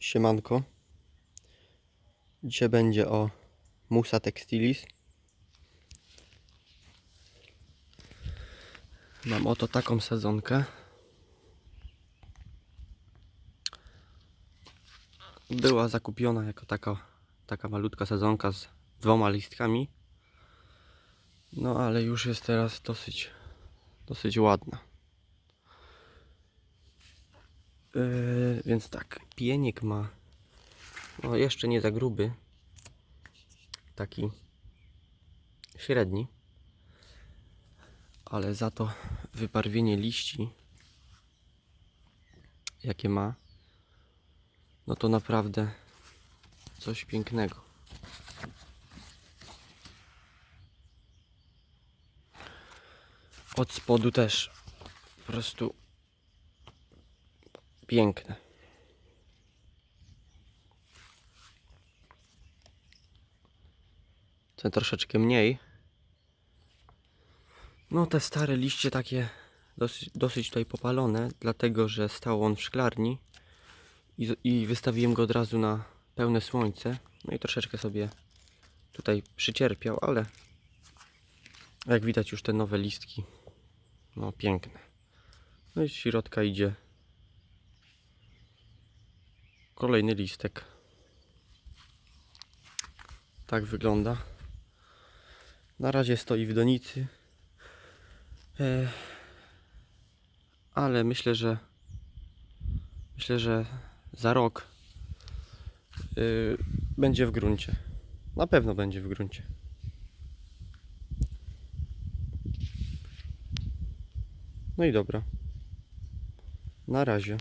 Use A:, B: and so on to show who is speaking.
A: Siemanko. Dzisiaj będzie o Musa Textilis. Mam oto taką sadzonkę. Była zakupiona jako taka, taka malutka sadzonka z dwoma listkami. No ale już jest teraz dosyć, dosyć ładna. Yy, więc tak, pieniek ma no jeszcze nie za gruby, taki średni, ale za to wybarwienie liści, jakie ma, no to naprawdę coś pięknego. Od spodu też po prostu piękne. Ten troszeczkę mniej. No te stare liście takie dosyć, dosyć tutaj popalone, dlatego że stał on w szklarni i, i wystawiłem go od razu na pełne słońce. No i troszeczkę sobie tutaj przycierpiał, ale jak widać już te nowe listki, no piękne. No i z środka idzie Kolejny listek. Tak wygląda. Na razie stoi w donicy. E, ale myślę, że myślę, że za rok y, będzie w gruncie. Na pewno będzie w gruncie. No i dobra. Na razie.